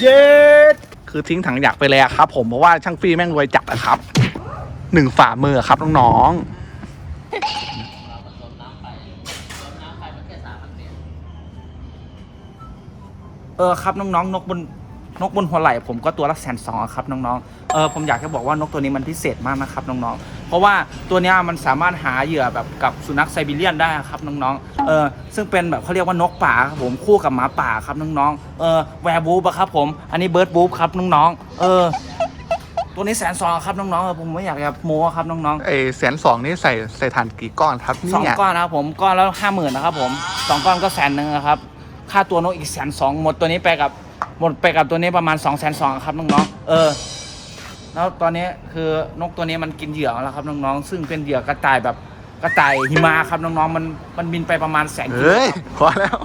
เย็ดคือทิ้งถังอยากไปเลยอะครับ ผมเพราะว่าช่างฟรีแม่งรวยจัดอะครับหนึ่งฝ่ามือครับน้องๆเออครับน้องๆนกบนนกบนหัวไหล่ผมก็ตัวละแสนสองอะครับน้องๆ เออผมอยากจะบอกว่านกตัวนี้มันพิเศษมากนะครับน้องๆ เพราะว่าตัวเนี้ยมันสามารถหาเหยื่อแบบกับสุนัขไซบีเรียนได้ครับน้องๆ เออซึ่งเป็นแบบเขาเรียกว่านกป่าครับผมคู่กับหมาป่าครับน้องๆ เออแวร์บูฟอะครับผม อันนี้เบิร์ดบูฟครับน้องๆ เออ ตัวนี้แสนสองครับน้องๆเออผมไม่อยากจะโม้ครับน้องไอแสนสองนี่ใส่ใส่ถ่านกี่ก้อนครับๆสองเนี่ยก้อนนะครับผมก้อนละห้าหมื่นนะครับผมสองก้อนก็แสนหนึ่งนะครับ ค่าตัวนกอีกแสนสองหมดตัวนี้ไปกับหมดไปกับตัวนี้ประมาณ2องแสนสองครับน้องๆเออ แล้วตอนนี้คือนกตัวนี้มันกินเหยื่อแล้วครับน้องๆซึ่งเป็นเหยื่อกระต่ายแบบกระต่ายหิมะครับน้องๆมันมันบินไปประมาณแสนกิโลเฮ้ย พอแล้ว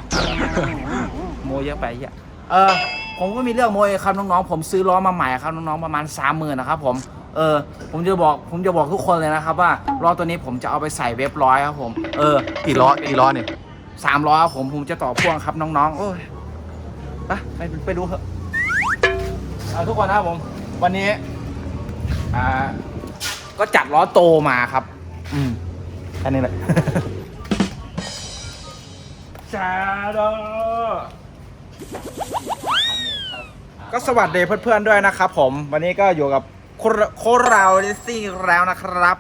โมเยอะไปเหี้ยเออผมก็มีเรื่องโมยครับน้องๆผมซื้อล้อมาใหม่ครับน้องๆประมาณสามหมื่นนะครับผมเออผมจะบอกผมจะบอกทุกคนเลยนะครับว่าล้อตัวนี้ผมจะเอาไปใส่เว็บร้อยครับผมเออ กี่ล้อกี่ล้อเนี่ย สามล้อครับผมผมจะต่อพ่วงครับน้องๆ โอ้ยไปไปไปดูเถอะเอาทุกคนนะครับผม วันนี้ อ่าก็จัดล้อโตมาครับ อืมแค่นี้แหละจ้าดอก็สวัสดีเพื่อนๆด้วยนะครับผม วันนี้ก็อยู่กับโคโคเราดิซี่แล้วนะครับ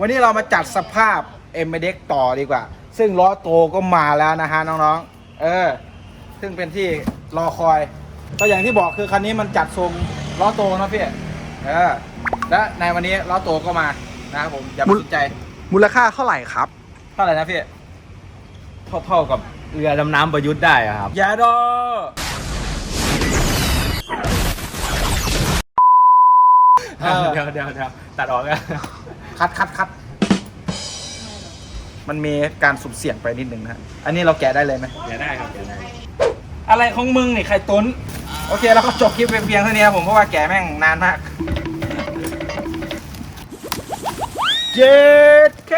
วันนี้เรามาจัดสภาพเอ็มเด็กต่อดีกว่า ซึ่งล้อโตก็มาแล้วนะฮะน้องๆ เออ ซึ่งเป็นที่รอคอย ก็อย่างที่บอกคือคันนี้มันจัดทรงล้อโตนะพี่ เออและในวันนี้ล้อโตก็มานะครับผมอย่าไปสนใจมูลค่าเท่าไหร่ครับ เท่าไหร่นะพี่เท่าๆกับเรือดำน้ำประยุทธ์ได้อะครับยาดอเออ เดี๋ยวเดี๋ยวเดี๋ยวตัดออกกันคัดคัดคัดมันมีการสุ่มเสี่ยงไปนิดนึงนะฮะอันนี้เราแกะได้เลยไหม เดี๋ยวได้ครับเดี๋ยวได้อะไรของมึงนี่ใครตุน โอเค แล้วก็จบคลิปเพียงเท่านี้ครับผม เพราะว่าแกะแม่งนานมาก เจ็ดเค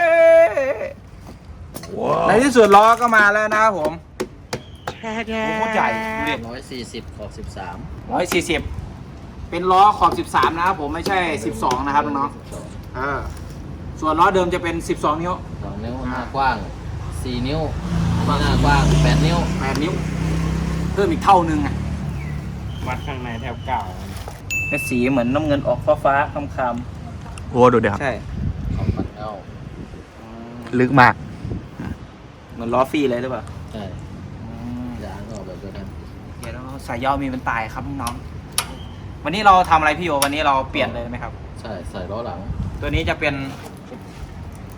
ในที่สุดล้อก็มาแล้วนะครับผมโอ้โหโคตรใหญ่ดูดิร้อยสี่สิบขอบสิบสามร้อยสี่สิบเป็นล้อขอบสิบสามนะครับผมไม่ใช่สิบสองนะครับน้องๆเออส่วนล้อเดิมจะเป็นสิบสองนิ้วสองนิ้วหน้ากว้างสี่นิ้วหน้ากว้างแปดนิ้วแปดนิ้ว เพิ่มอีกเท่านึงอะวัดข้างในแทบเก่าเป็นสีเหมือนน้ำเงินออกฟ้าฟ้าๆคำโอ้ดูเดี๋ยวครับๆใช่ สองพันเก้าลึกมาก เหมือนล้อฟรีเลยหรือเปล่าใช่ยางก็ออกแบบเดียวกันเดี๋ยวเราสายย่อมีเป็นตายครับน้องๆวันนี้เราทำอะไรพี่โอวันนี้เราเปลี่ยนเลยไหมครับ ใช่ใส่ล้อหลังตัวนี้จะเป็น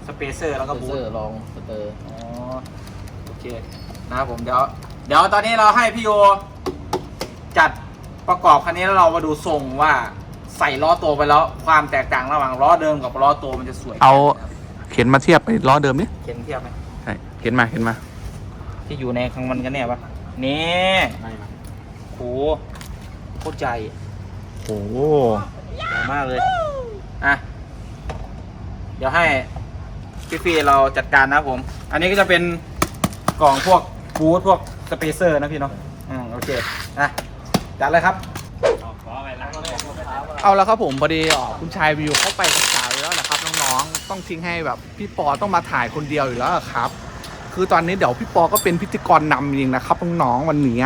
สเปเซอร์แล้วก็บูเซทอร์รองสเตอร์อ๋อโอเคนะครับผมเดี๋ยวเดี๋ยวตอนนี้เราให้พี่โอจัดประกอบคันนี้แล้วเรามาดูทรงว่า ใส่ล้อโตไปแล้ว ความแตกต่างระหว่างล้อเดิมกับล้อโตมันจะสวยเอาเข็นมาเทียบไปล้อเดิมนี่เขียนเทียบไหมใช่เข็นมาเข็นมา ที่อยู่ในข้างมันกันเนี่ยปะนี่ไม่ครับโหโคตรใจโอ้ใหญ่มากเลยอะเดี๋ยวให้พี่ฟีเราจัดการนะครับผม อันนี้ก็จะเป็นกล่องพวกบูทพวกสเปเซอร์นะพี่เนาะ อืมโอเค อะ จัดเลยครับขอไปล้าง เอาแล้วครับผมพอดีอ๋อคุณชายวิวเข้าไปกับสาวอยู่แล้วนะครับน้องๆต้องทิ้งให้แบบพี่ปอต้องมาถ่ายคนเดียวอยู่แล้วอะครับ คือตอนนี้เดี๋ยวพี่ปอก็เป็นพิธีกรนำจริงนะครับน้องๆวันนี้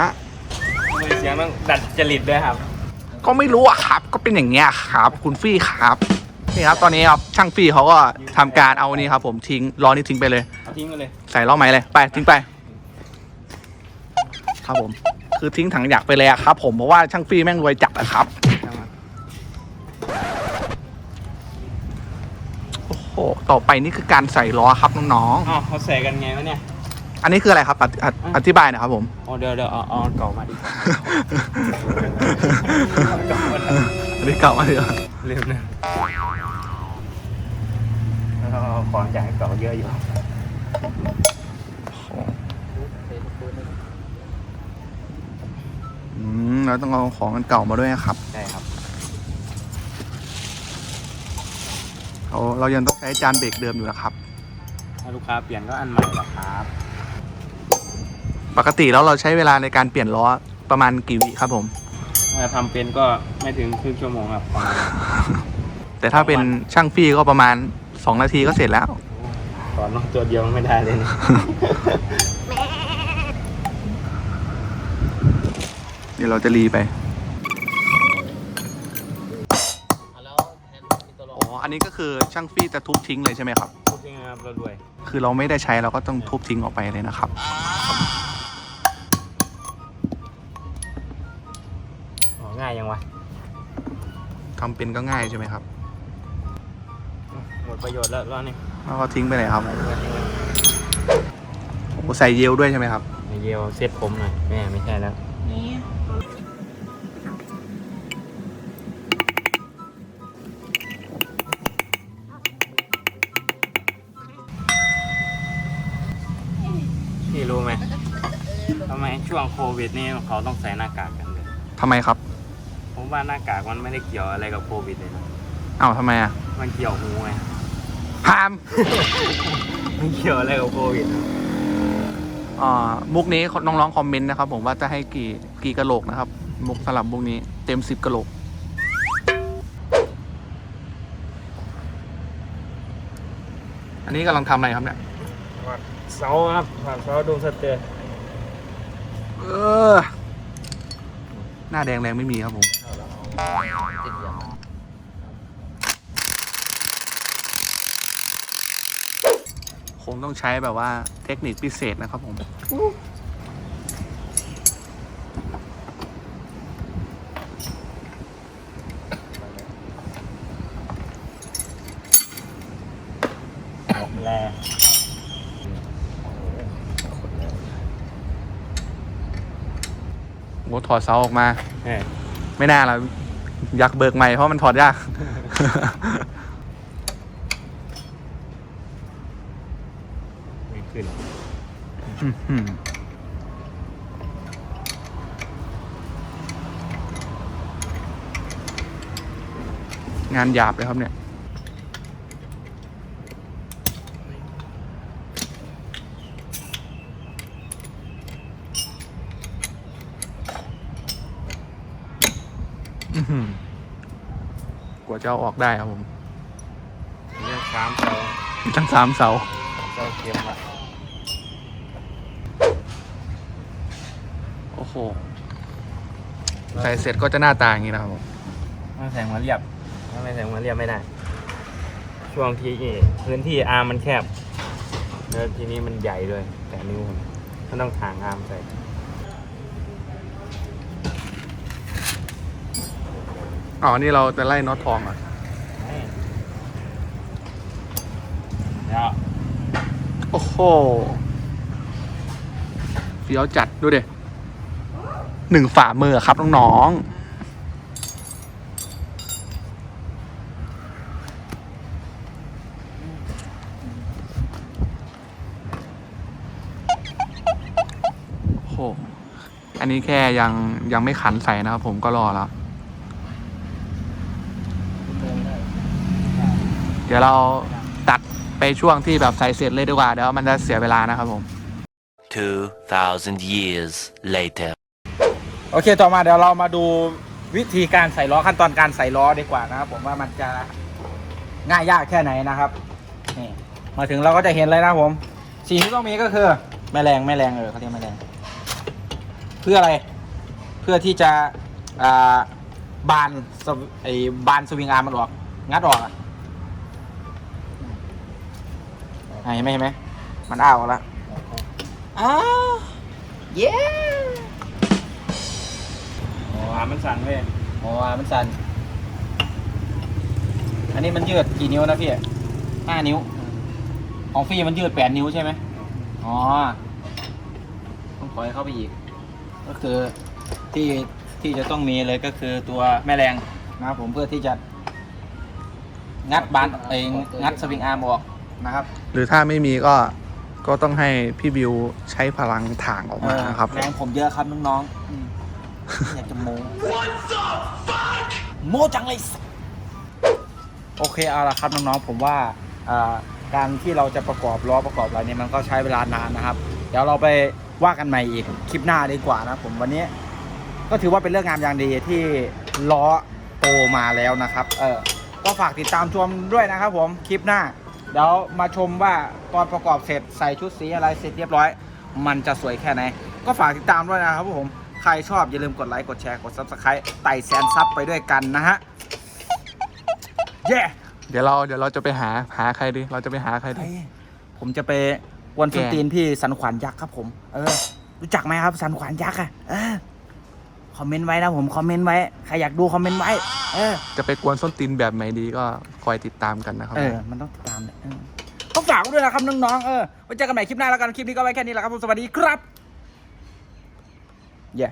มือเสียงต้องดัดจริตด้วยครับ ก็ไม่รู้อะครับ ก็เป็นอย่างเงี้ยครับ คุณฟี่ครับนี่ครับตอนนี้ครับช่างฟี่เขาก็ทำการเอานี่ครับ ผมทิ้งล้อนี้ทิ้งไปเลย เอาทิ้งไปเลย ใส่ล้อไหมเลยไปทิ้งไป ครับผม คือทิ้งถังอยากไปเลยอะครับ ผมเพราะว่าช่างฟี่แม่งรวยจัดอะครับ ต่อไปนี่คือการใส่ล้อครับน้องอ๋อเขาใส่กันไงวะเนี่ย ๆ อันนี้คืออะไรครับอธิอธิอธิบายหนะครับผม อ๋อเดี๋ยวเดี๋ยวเอาเอาเก่ามาดีกว่า อันนี้เก่ามากเลยลืมนะแล้วเอาของจากเก่าเยอะอยู่อืมเราต้องเอาของอันเก่ามาด้วยนะครับ ใช่ครับ เราเรายังต้องใช้จานเบรกเดิมอยู่นะครับ ถ้าลูกค้าเปลี่ยนก็อันใหม่ละครับ ปกติแล้วเราใช้เวลาในการเปลี่ยนล้อประมาณกี่วิครับผม ถ้าทำเป็นก็ไม่ถึงครึ่งชั่วโมงครับประมาณนั้นแต่ถ้าเป็นช่างฟี่ก็ประมาณ 2 นาทีก็เสร็จแล้ว ตอนน้องตัวเดียวไม่ได้เลยนะ เดี๋ยวเราจะรีไป อ๋ออันนี้ก็คือช่างฟี่จะทุบทิ้งเลยใช่ไหมครับ พูดจริงนะครับเรารวยคือเราไม่ได้ใช้เราก็ต้องทุบทิ้งออกไปเลยนะครับ อ๋อง่ายยังวะทำเป็นก็ง่ายใช่ไหมครับหมดประโยชน์แล้วรอบนี้แล้วก็ทิ้งไปเลยครับโอ้ใส่เยลด้วยใช่ไหมครับ ไอเยียวเซ็ตผมหน่อยแม่ไม่ใช่แล้วพี่ วงโควิดนี่เขาต้องใส่หน้ากากกันเลยทำไมครับผมว่าหน้ากากมันไม่ได้เกี่ยวอะไรกับโควิดเลยนะอ้าวทำไมอะมันเกี่ยวหูไงพามมันเกี่ยวอะไรกับโควิดนะอ่ามุกนี้น้องๆคอมเมนต์นะครับ ผมว่าจะให้กี่กี่กะโหลกนะครับ มุกสลับมุกนี้เต็มสิบกะโหลกอันนี้กำลังทำอะไรครับเนี่ยเสาครับเสาดวงสเตอร์ เออ หน้าแดงแรงไม่มีครับผมคงต้องใช้แบบว่าเทคนิคพิเศษนะครับผม อ้ถอดเสาออกมาเฮ้ยไม่น่าละอยากเบิกใหม่เพราะมันถอดยาก ไม่ขึ้น อื้อหืองานหยาบเลยครับเนี่ย อื้อหือ กว่าจะเอาออกได้ครับผมเรื่องสามเสามีทั้งสามเสาเสาเข็มละโอ้โหใส่เสร็จก็จะหน้าตาอย่างนี้นะครับผมต้องแสงมาเรียบถ้าไม่แสงมาเรียบไม่ได้ ช่วงที่พื้นที่อาร์มมันแคบแล้วทีนี้มันใหญ่ด้วยแต่นิ้วผมมันต้องถางอาร์มใส่ อ๋อ นี่เราจะไล่น็อตทองเหรอะแล้วโอ้โหเฟี้ยวจัดดูเด็หนึ่งฝ่ามือครับน้องๆโอ้โหอันนี้แค่ยังยังไม่ขันใส่นะครับผมก็รอแล้ว เดี๋ยวเราตัดไปช่วงที่แบบใส่เสร็จเลยดีกว่า เดี๋ยวมันจะเสียเวลานะครับผม 2,000 years later. โอเคต่อมาเดี๋ยวเรามาดูวิธีการใส่ล้อขั้นตอนการใส่ล้อดีกว่านะครับผมว่ามันจะง่ายยากแค่ไหนนะครับนี่มาถึงเราก็จะเห็นเลยนะครับผมสิ่งที่ต้องมีก็คือแม่แรงแม่แรงเออเขาเรียกแม่แรงเพื่ออะไรเพื่อที่จะอ่าบานสวไอ้บานสวิงอาร์มมันออก งัดออก อะอะเห็นไหมเห็นไหมมันอ้าวออกแล้วอ้าวเย้อ๋ออาร์มมันสั่นเว้ยอ๋อมันสั่น อันนี้มันยืดกี่นิ้วนะพี่ห้านิ้ว ของฟี่มันยืดแปดนิ้วใช่ไหมอ๋อ ต้องถอยเข้าไปอีก ก็คือที่ที่จะต้องมีเลยก็คือตัวแม่แรงนะครับผมเพื่อที่จะ งัดบานเองงัดสวิงอาร์มออก นะครับ หรือถ้าไม่มีก็ก็ต้องให้พี่บิวใช้พลังถ่างออกมานะครับแรงผมเยอะครับน้องๆอืมอยากจะโมโมจังเลยสัสโอเคเอาละครับน้องๆผมว่าอ่าการที่เราจะประกอบล้อประกอบอะไรเนี่ยมันก็ใช้เวลานานนะครับ เดี๋ยวเราไปว่ากันใหม่อีกคลิปหน้าดีกว่านะผมวันนี้ ก็ถือว่าเป็นเรื่องงามอย่างดีที่ล้อโตมาแล้วนะครับ เออก็ฝากติดตามชมด้วยนะครับผมคลิปหน้า เดี๋ยวมาชมว่าตอนประกอบเสร็จใส่ชุดสีอะไรเสร็จเรียบร้อย มันจะสวยแค่ไหน ก็ฝากติดตามด้วยนะครับผม ใครชอบอย่าลืมกดไลค์กดแชร์กด subscribe ไต่แสนซับไปด้วยกันนะฮะเย้เดี๋ยวเราเดี๋ยวเราจะไปหาหาใครดี เราจะไปหาใครดีเฮ้ยผมจะไปกวนส้นตีนพี่สันขวานยักษ์ครับผม เออ รู้จักไหมครับสันขวานยักษ์อะเออ คอมเมนต์ไว้นะผมคอมเมนต์ไว้ใครอยากดูคอมเมนต์ไว้ เออ จะไปกวนส้นตีนแบบไหนดีก็คอยติดตามกันนะครับ เออ มันต้องติดตามเนี่ยเออต้องฝากไว้ด้วยนะครับน้องๆเออไว้เจอกันใหม่คลิปหน้าแล้วกันคลิปนี้ก็ไว้แค่นี้แหละครับผมสวัสดีครับ เย้